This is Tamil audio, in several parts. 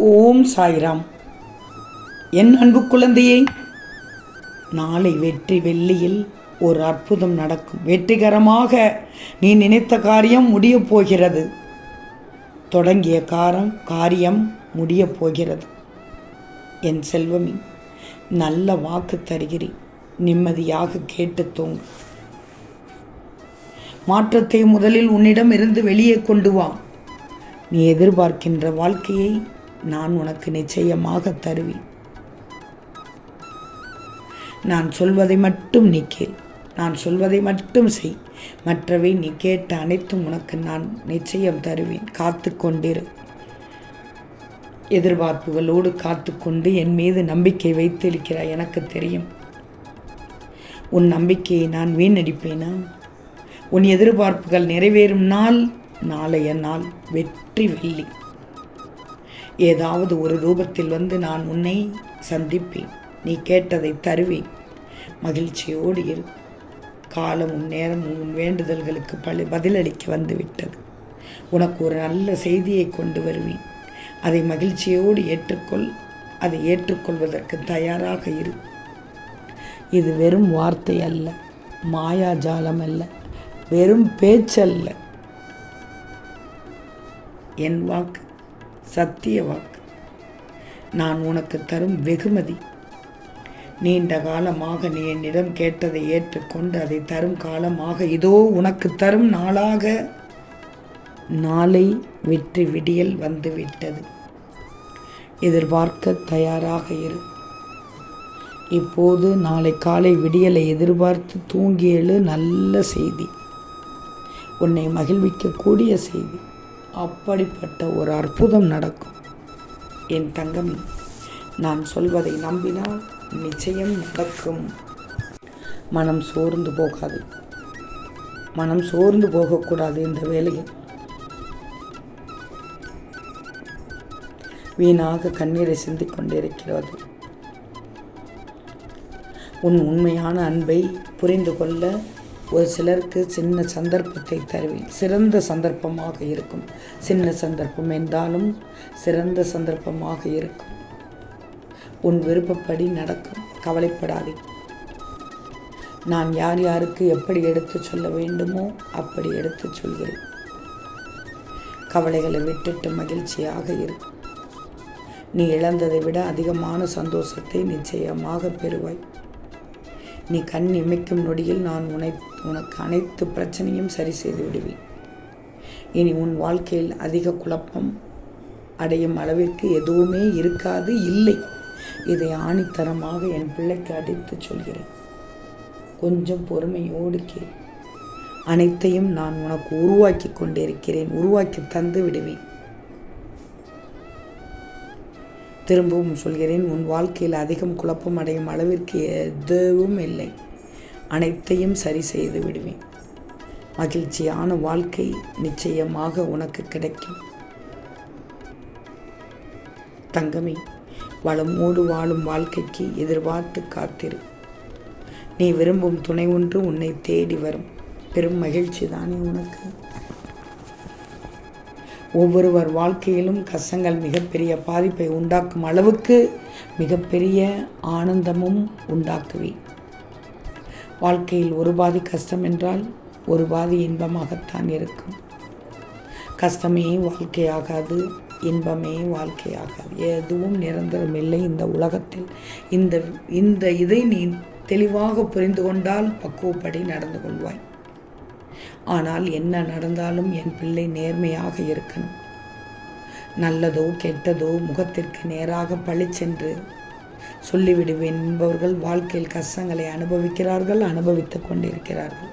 ஓம் சாய்ராம். என் அன்பு குழந்தையே நாளை வெற்றி வெள்ளியில் ஒரு அற்புதம் நடக்கும். வெற்றிகரமாக நீ நினைத்த காரியம் முடியப் போகிறது. தொடங்கிய காரம் காரியம் முடியப் போகிறது. என் செல்வமே நல்ல வாக்கு தருகிறேன். நிம்மதியாக கேட்டு தூங்கு. மாற்றத்தை முதலில் உன்னிடம் இருந்து வெளியே கொண்டு வா. நீ எதிர்பார்க்கின்ற வாழ்க்கையை நான் உனக்கு நிச்சயமாக தருவேன். நான் சொல்வதை மட்டும் நீ கேள். நான் சொல்வதை மட்டும் செய். மற்றவை நீ கேட்ட அனைத்தும் உனக்கு நான் நிச்சயம் தருவேன். காத்து கொண்டிரு. எதிர்பார்ப்புகளோடு காத்துக்கொண்டு என் மீது நம்பிக்கை வைத்திருக்கிறாய் எனக்கு தெரியும். உன் நம்பிக்கையை நான் வீணடிப்பேனா? உன் எதிர்பார்ப்புகள் நிறைவேறும் நாள் நாளைய நாள் வெற்றி வெள்ளி. ஏதாவது ஒரு ரூபத்தில் வந்து நான் உன்னை சந்திப்பேன். நீ கேட்டதை தருவேன். மகிழ்ச்சியோடு இரு. காலமும் நேரமும் உன் வேண்டுதல்களுக்கு பல பதிலளிக்க வந்துவிட்டது. உனக்கு ஒரு நல்ல செய்தியை கொண்டு வருவேன். அதை மகிழ்ச்சியோடு ஏற்றுக்கொள். அதை ஏற்றுக்கொள்வதற்கு தயாராக இரு. இது வெறும் வார்த்தை அல்ல. மாயாஜாலம் அல்ல. வெறும் பேச்சல்ல. என் வாக்கு சத்திய வாக்கு நான் உனக்கு தரும் வெகுமதி. நீண்ட காலமாக நீ என்னிடம் கேட்டதை ஏற்றுக்கொண்டு அதை தரும் காலமாக இதோ உனக்கு தரும் நாளாக. நாளை வெற்றி விடியல் வந்துவிட்டது எதிர்பார்க்க தயாராக இரு. இப்போது நாளை காலை விடியலை எதிர்பார்த்து தூங்கி எழு நல்ல செய்தி. உன்னை மகிழ்விக்கக்கூடிய செய்தி. அப்படிப்பட்ட ஒரு அற்புதம் நடக்கும். என் தங்கம் நான் சொல்வதை நம்பினால் நிச்சயம் நடக்கும். மனம் சோர்ந்து போகாது. மனம் சோர்ந்து போகக்கூடாது இந்த வேலையில் வீணாக கண்ணீரை சிந்திக் கொண்டிருக்கிறது உன் உண்மையான அன்பை புரிந்து கொள்ள ஒரு சிலருக்கு சின்ன சந்தர்ப்பத்தை தருவேன் சிறந்த சந்தர்ப்பமாக இருக்கும். சின்ன சந்தர்ப்பம் என்றாலும் சிறந்த சந்தர்ப்பமாக இருக்கும். உன் விருப்பப்படி நடக்கும். கவலைப்படாதே. நான் யார் யாருக்கு எப்படி எடுத்துச் சொல்ல வேண்டுமோ அப்படி எடுத்துச் சொல்கிறேன். கவலைகளை விட்டுட்டு மகிழ்ச்சியாக இரு. நீ இழந்ததை விட அதிகமான சந்தோஷத்தை நிச்சயமாக பெறுவாய். நீ கண் இமைக்கும் நொடியில் நான் உனை உனக்கு அனைத்து பிரச்சனையும் சரி செய்து விடுவேன். இனி உன் வாழ்க்கையில் அதிக குழப்பம் அடையும் அளவிற்கு எதுவுமே இருக்காது இல்லை. இதை ஆணித்தரமாக என் பிள்ளைக்கு அடித்து சொல்கிறேன். கொஞ்சம் பொறுமையோடு கேள். அனைத்தையும் நான் உனக்கு உருவாக்கி கொண்டிருக்கிறேன் உருவாக்கி தந்து விடுவேன். திரும்பவும் சொல்கிறேன் உன் வாழ்க்கையில் அதிகம் குழப்பம் அடையும் அளவிற்கு எதுவும் இல்லை. அனைத்தையும் சரி செய்து விடுவேன். மகிழ்ச்சியான வாழ்க்கை நிச்சயமாக உனக்கு கிடைக்கும். தங்கமே வளமோடு வாழும் வாழ்க்கைக்கு எதிர்பார்த்து காத்திரு. நீ விரும்பும் துணை ஒன்று உன்னை தேடி வரும். பெரும் மகிழ்ச்சி தானே உனக்கு? ஒவ்வொருவர் வாழ்க்கையிலும் கஷ்டங்கள் மிகப்பெரிய பாதிப்பை உண்டாக்கும் அளவுக்கு மிகப்பெரிய ஆனந்தமும் உண்டாக்குவேன். வாழ்க்கையில் ஒரு பாதி கஷ்டம் என்றால் ஒரு பாதி இன்பமாகத்தான் இருக்கும். கஷ்டமே வாழ்க்கையாகாது இன்பமே வாழ்க்கையாகாது. எதுவும் நிரந்தரம் இல்லை இந்த உலகத்தில். இந்த இந்த இதை நீ தெளிவாக புரிந்து கொண்டால் பக்குவப்படி நடந்து கொள்வாய். ஆனால் என்ன நடந்தாலும் என் பிள்ளை நேர்மையாக இருக்கணும். நல்லதோ கெட்டதோ முகத்திற்கு நேராக பழிச்சென்று சொல்லிவிடுவேன் என்பவர்கள் வாழ்க்கையில் கஷ்டங்களை அனுபவிக்கிறார்கள் அனுபவித்துக் கொண்டிருக்கிறார்கள்.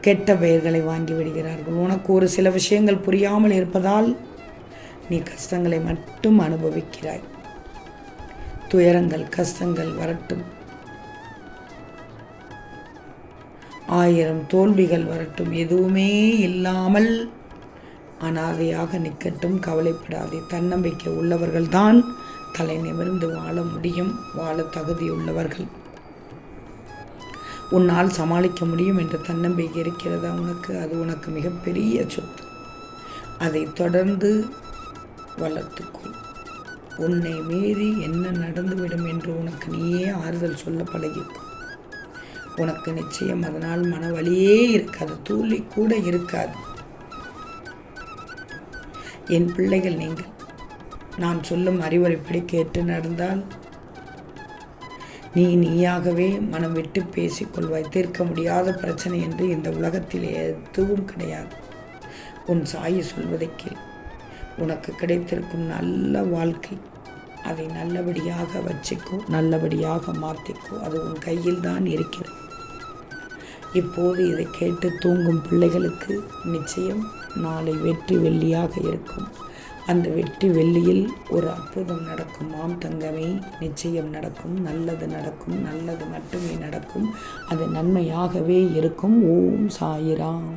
கெட்ட பெயர்களை வாங்கி விடுகிறார்கள். உனக்கு ஒரு சில விஷயங்கள் புரியாமல் இருப்பதால் நீ கஷ்டங்களை மட்டும் அனுபவிக்கிறாய். துயரங்கள் கஷ்டங்கள் வரட்டும். ஆயிரம் தோல்விகள் வரட்டும் எதுவுமே இல்லாமல் அனாதையாக நிற்கட்டும் கவலைப்படாதே. தன்னம்பிக்கை உள்ளவர்கள்தான் தலை நிமிர்ந்து வாழ முடியும் வாழ தகுதியுள்ளவர்கள் உன்னால் சமாளிக்க முடியும் என்ற தன்னம்பிக்கை இருக்கிறதா உனக்கு? அது உனக்கு மிகப்பெரிய சொத்து. அதை தொடர்ந்து வளர்த்துக்கொள். உன்னை மீறி என்ன நடந்துவிடும் என்று உனக்கு நீயே ஆறுதல் சொல்ல பழகிக்கும் உனக்கு நிச்சயம் அதனால் மனவழியே இருக்காது தூளி கூட இருக்காது. என் பிள்ளைகள் நீங்கள் நான் சொல்லும் அறிவுரைப்படி கேட்டு நடந்தால் நீ நீயாகவே மனம் விட்டு பேசிக்கொள்வாய் தீர்க்க முடியாத பிரச்சனை என்று இந்த உலகத்தில் எதுவும் கிடையாது. உன் சாயி சொல்வதை கேள். உனக்கு கிடைத்திருக்கும் நல்ல வாழ்க்கை அதை நல்லபடியாக வச்சுக்கோ நல்லபடியாக மாற்றிக்கோ அது உன் கையில் தான் இருக்கிறது. இப்போது இதை கேட்டு தூங்கும் பிள்ளைகளுக்கு நிச்சயம் நாளை வெற்றி வெள்ளியாக இருக்கும். அந்த வெற்றி வெள்ளியில் ஒரு அற்புதம் நடக்கும். மாம் தங்கமே நிச்சயம் நடக்கும். நல்லது நடக்கும். நல்லது மட்டுமே நடக்கும். அது நன்மையாகவே இருக்கும். ஓம் சாயிராம்.